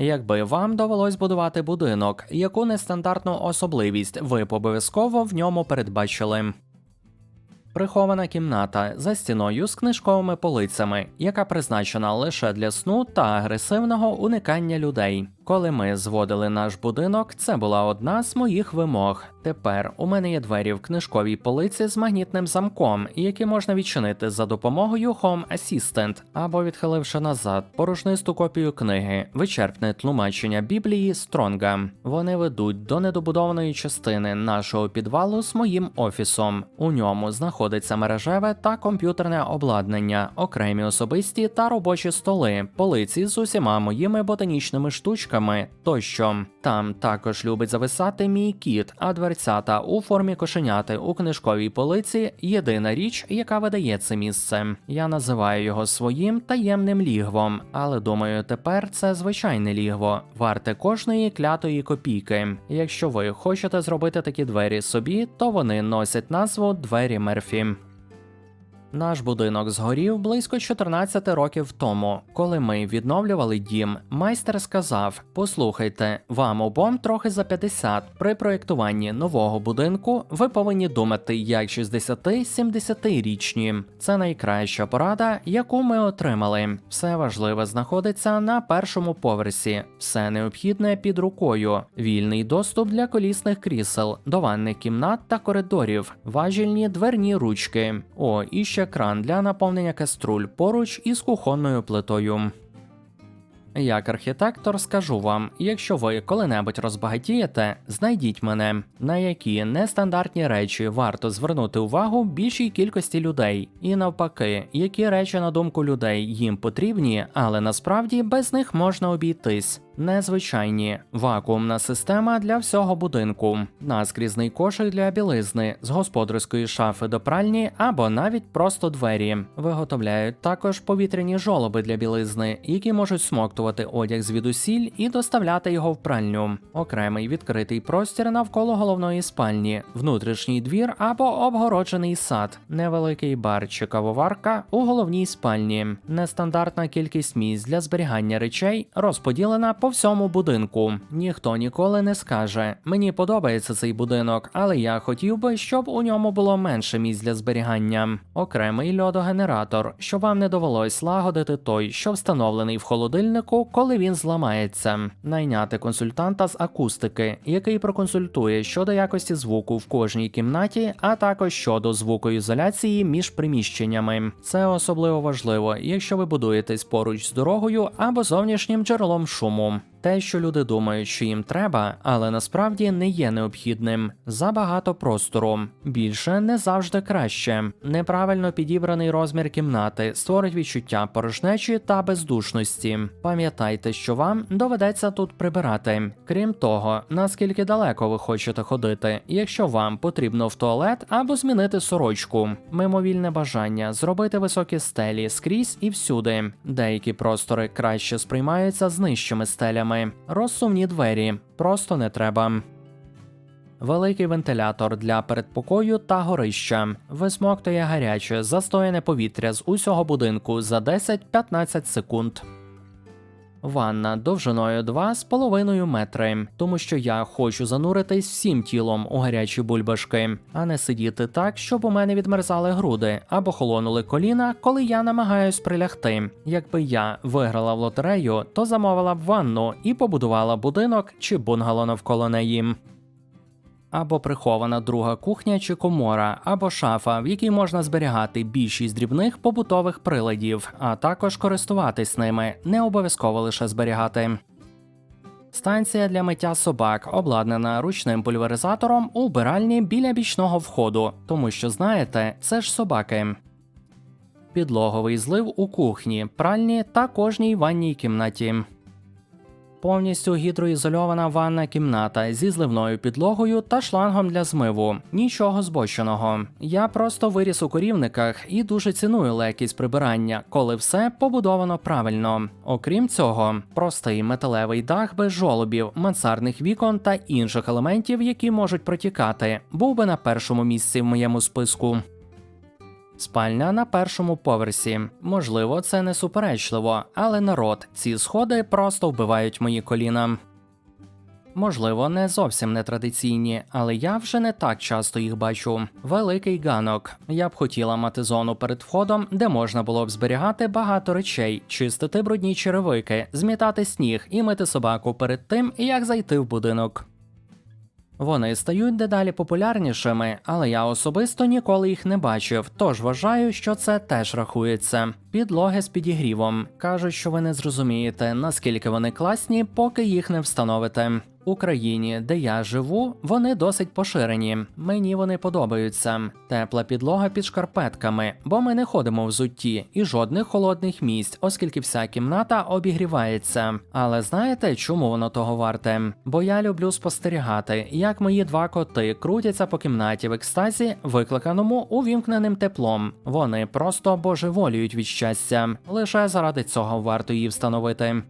Якби вам довелось будувати будинок, яку нестандартну особливість ви б обов'язково в ньому передбачили? Прихована кімната за стіною з книжковими полицями, яка призначена лише для сну та агресивного уникання людей. Коли ми зводили наш будинок, це була одна з моїх вимог. Тепер у мене є двері в книжковій полиці з магнітним замком, які можна відчинити за допомогою Home Assistant або відхиливши назад порожнисту копію книги, вичерпне тлумачення Біблії Стронга. Вони ведуть до недобудованої частини нашого підвалу з моїм офісом. У ньому знаходиться мережеве та комп'ютерне обладнання, окремі особисті та робочі столи, полиці з усіма моїми ботанічними штучками тощо. Там також любить зависати мій кіт, а дверцята у формі кошеняти у книжковій полиці єдина річ, яка видає це місце. Я називаю його своїм таємним лігвом, але думаю, тепер це звичайне лігво, варте кожної клятої копійки. Якщо ви хочете зробити такі двері собі, то вони носять назву двері Мерфі. Наш будинок згорів близько 14 років тому. Коли ми відновлювали дім, майстер сказав: Послухайте, вам обом трохи за 50. При проєктуванні нового будинку ви повинні думати як 60-70-річні. Це найкраща порада, яку ми отримали. Все важливе знаходиться на першому поверсі, все необхідне під рукою, вільний доступ для колісних крісел, до ванних кімнат та коридорів, важільні дверні ручки. О, і ще кран для наповнення каструль поруч із кухонною плитою. Як архітектор скажу вам, якщо ви коли-небудь розбагатієте, знайдіть мене, на які нестандартні речі варто звернути увагу більшій кількості людей, і навпаки, які речі на думку людей їм потрібні, але насправді без них можна обійтись. Незвичайні вакуумна система для всього будинку, наскрізний кошик для білизни з господарської шафи до пральні або навіть просто двері. Виготовляють також повітряні жолоби для білизни, які можуть смоктувати одяг звідусіль і доставляти його в пральню. Окремий відкритий простір навколо головної спальні, внутрішній двір або обгороджений сад, невеликий бар чи кавоварка у головній спальні, нестандартна кількість місць для зберігання речей розподілена по всьому будинку. Ніхто ніколи не скаже: мені подобається цей будинок, але я хотів би, щоб у ньому було менше місць для зберігання. Окремий льодогенератор, щоб вам не довелось лагодити той, що встановлений в холодильнику, коли він зламається. Найняти консультанта з акустики, який проконсультує щодо якості звуку в кожній кімнаті, а також щодо звукоізоляції між приміщеннями. Це особливо важливо, якщо ви будуєтесь поруч з дорогою або зовнішнім джерелом шуму. Bye. Те, що люди думають, що їм треба, але насправді не є необхідним. Забагато простору. Більше не завжди краще. Неправильно підібраний розмір кімнати створить відчуття порожнечі та бездушності. Пам'ятайте, що вам доведеться тут прибирати. Крім того, наскільки далеко ви хочете ходити, якщо вам потрібно в туалет або змінити сорочку, мимовільне бажання зробити високі стелі скрізь і всюди. Деякі простори краще сприймаються з нижчими стелями. Розсувні двері просто не треба. Великий вентилятор для передпокою та горища висмоктує гаряче, застояне повітря з усього будинку за 10-15 секунд. Ванна довжиною 2,5 метри, тому що я хочу зануритись всім тілом у гарячі бульбашки, а не сидіти так, щоб у мене відмерзали груди або холонули коліна, коли я намагаюсь прилягти. Якби я виграла в лотерею, то замовила б ванну і побудувала будинок чи бунгало навколо неї. Або прихована друга кухня чи комора, або шафа, в якій можна зберігати більшість дрібних побутових приладів, а також користуватись ними, не обов'язково лише зберігати. Станція для миття собак обладнана ручним пульверизатором у вбиральні біля бічного входу, тому що знаєте, це ж собаки. Підлоговий злив у кухні, пральні та кожній ванній кімнаті. Повністю гідроізольована ванна кімната зі зливною підлогою та шлангом для змиву. Нічого збоченого. Я просто виріс у корівниках і дуже ціную легкість прибирання, коли все побудовано правильно. Окрім цього, простий металевий дах без жолобів, мансардних вікон та інших елементів, які можуть протікати, був би на першому місці в моєму списку. Спальня на першому поверсі. Можливо, це не суперечливо, але народ, ці сходи просто вбивають мої коліна. Можливо, не зовсім нетрадиційні, але я вже не так часто їх бачу. Великий ганок. Я б хотіла мати зону перед входом, де можна було б зберігати багато речей, чистити брудні черевики, змітати сніг і мити собаку перед тим, як зайти в будинок. Вони стають дедалі популярнішими, але я особисто ніколи їх не бачив, тож вважаю, що це теж рахується. Підлоги з підігрівом кажуть, що ви не зрозумієте, наскільки вони класні, поки їх не встановите. У країні, де я живу, вони досить поширені. Мені вони подобаються. Тепла підлога під шкарпетками, бо ми не ходимо в зутті і жодних холодних місць, оскільки вся кімната обігрівається. Але знаєте, чому воно того варте? Бо я люблю спостерігати, як мої два коти крутяться по кімнаті в екстазі, викликаному увімкненим теплом. Вони просто божеволіють від щастя. Лише заради цього варто її встановити.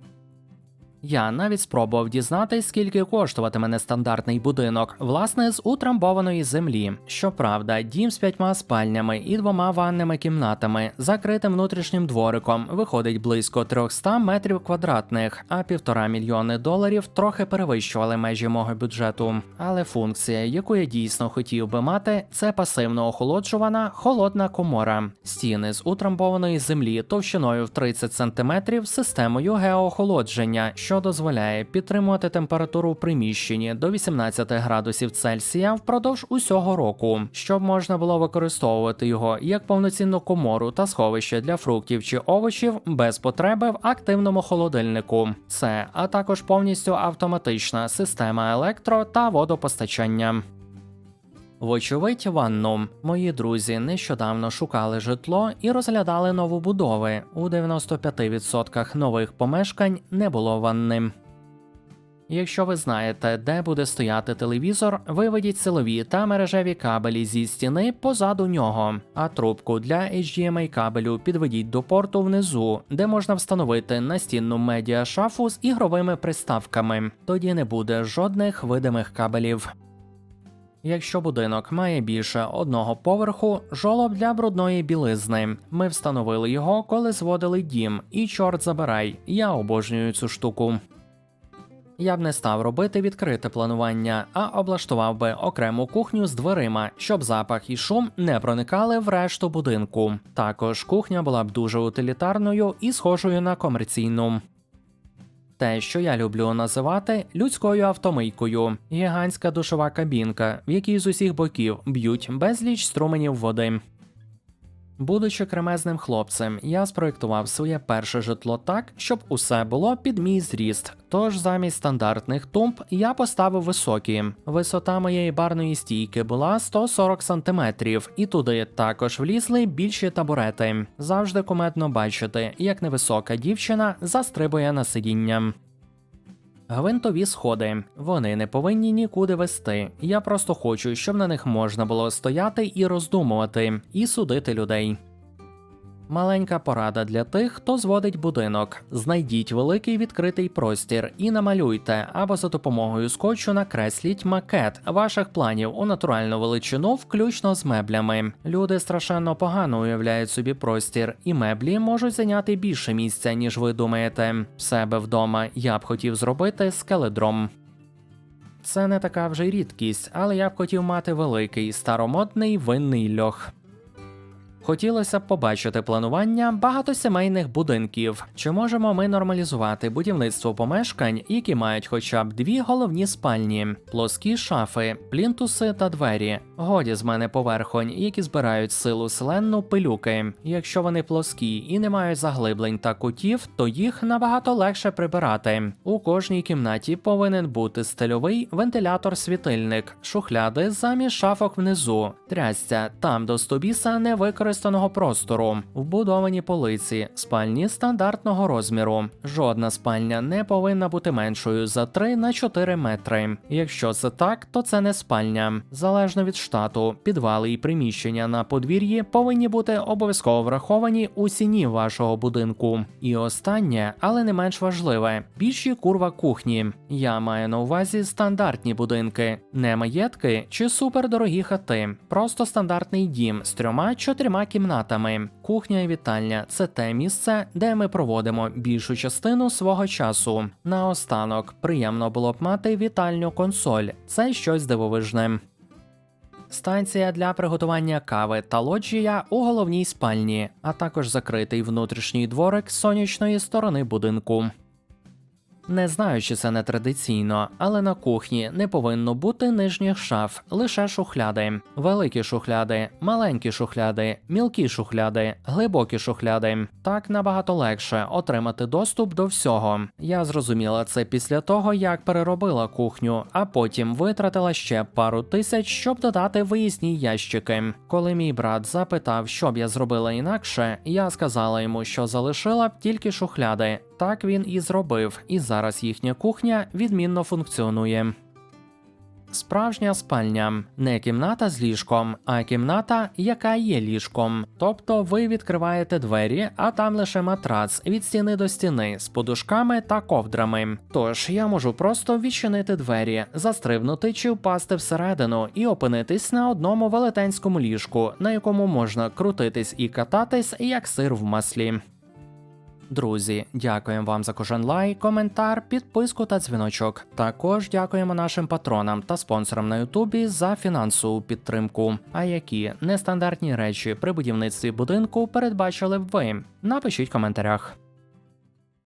Я навіть спробував дізнатись, скільки коштуватиме нестандартний будинок, власне, з утрамбованої землі. Щоправда, дім з п'ятьма спальнями і двома ванними кімнатами, закритим внутрішнім двориком, виходить близько 300 метрів квадратних, а півтора мільйони доларів трохи перевищували межі мого бюджету. Але функція, яку я дійсно хотів би мати, це пасивно охолоджувана холодна комора, стіни з утрамбованої землі товщиною в 30 см з системою геоохолодження що дозволяє підтримувати температуру в приміщенні до 18 градусів Цельсія впродовж усього року, щоб можна було використовувати його як повноцінну комору та сховище для фруктів чи овочів без потреби в активному холодильнику. Це а також повністю автоматична система електро та водопостачання. Вочевидь, ванну. Мої друзі нещодавно шукали житло і розглядали новобудови. У 95% нових помешкань не було ванни. Якщо ви знаєте, де буде стояти телевізор, виведіть силові та мережеві кабелі зі стіни позаду нього, а трубку для HDMI кабелю підведіть до порту внизу, де можна встановити настінну медіа шафу з ігровими приставками. Тоді не буде жодних видимих кабелів. Якщо будинок має більше одного поверху, жолоб для брудної білизни. Ми встановили його, коли зводили дім, і чорт забирай, я обожнюю цю штуку. Я б не став робити відкрите планування, а облаштував би окрему кухню з дверима, щоб запах і шум не проникали в решту будинку. Також кухня була б дуже утилітарною і схожою на комерційну. Те, що я люблю називати людською автомийкою, гігантська душова кабінка, в якій з усіх боків б'ють безліч струменів води. Будучи кремезним хлопцем, я спроєктував своє перше житло так, щоб усе було під мій зріст. Тож замість стандартних тумб я поставив високі. Висота моєї барної стійки була 140 см, і туди також влізли більші табурети. Завжди кумедно бачити, як невисока дівчина застрибує на сидіння. Гвинтові сходи. Вони не повинні нікуди вести. Я просто хочу, щоб на них можна було стояти і роздумувати, і судити людей. Маленька порада для тих, хто зводить будинок. Знайдіть великий відкритий простір і намалюйте або за допомогою скотчу накресліть макет ваших планів у натуральну величину, включно з меблями. Люди страшенно погано уявляють собі простір, і меблі можуть зайняти більше місця, ніж ви думаєте. В себе вдома я б хотів зробити скеледром. Це не така вже рідкість, але я б хотів мати великий старомодний винний льох. Хотілося б побачити планування багатосімейних будинків. Чи можемо ми нормалізувати будівництво помешкань, які мають хоча б дві головні спальні, плоскі шафи, плінтуси та двері? Годі з мене поверхонь, які збирають силу селенну пилюки. Якщо вони плоскі і не мають заглиблень та кутів, то їх набагато легше прибирати. У кожній кімнаті повинен бути стильовий вентилятор-світильник, шухляди замість шафок внизу, трясця там до стобіса не використаного простору, вбудовані полиці, спальні стандартного розміру. Жодна спальня не повинна бути меншою за 3 на 4 метри. Якщо це так, то це не спальня. Залежно від штату, підвали і приміщення на подвір'ї повинні бути обов'язково враховані у ціні вашого будинку. І останнє, але не менш важливе, більші курва кухні. Я маю на увазі стандартні будинки, не маєтки чи супердорогі хати, просто стандартний дім з трьома чотирма трьома кімнатами. Кухня і вітальня це те місце, де ми проводимо більшу частину свого часу. Наостанок, приємно було б мати вітальню консоль. Це щось дивовижне. Станція для приготування кави та лоджія у головній спальні, а також закритий внутрішній дворик з сонячної сторони будинку. Не знаю, чи це не традиційно, але на кухні не повинно бути нижніх шаф, лише шухляди. Великі шухляди, маленькі шухляди, мілкі шухляди, глибокі шухляди. Так набагато легше отримати доступ до всього. Я зрозуміла це після того, як переробила кухню, а потім витратила ще пару тисяч, щоб додати виїзні ящики. Коли мій брат запитав, що б я зробила інакше, я сказала йому, що залишила б тільки шухляди. Так він і зробив, і зараз їхня кухня відмінно функціонує. Справжня спальня не кімната з ліжком, а кімната, яка є ліжком. Тобто ви відкриваєте двері, а там лише матрац від стіни до стіни з подушками та ковдрами. Тож я можу просто відчинити двері, застрибнути чи впасти всередину і опинитись на одному велетенському ліжку, на якому можна крутитись і кататись як сир в маслі. Друзі, дякуємо вам за кожен лайк, коментар, підписку та дзвіночок. Також дякуємо нашим патронам та спонсорам на Ютубі за фінансову підтримку. А які нестандартні речі при будівництві будинку передбачили б ви? Напишіть в коментарях.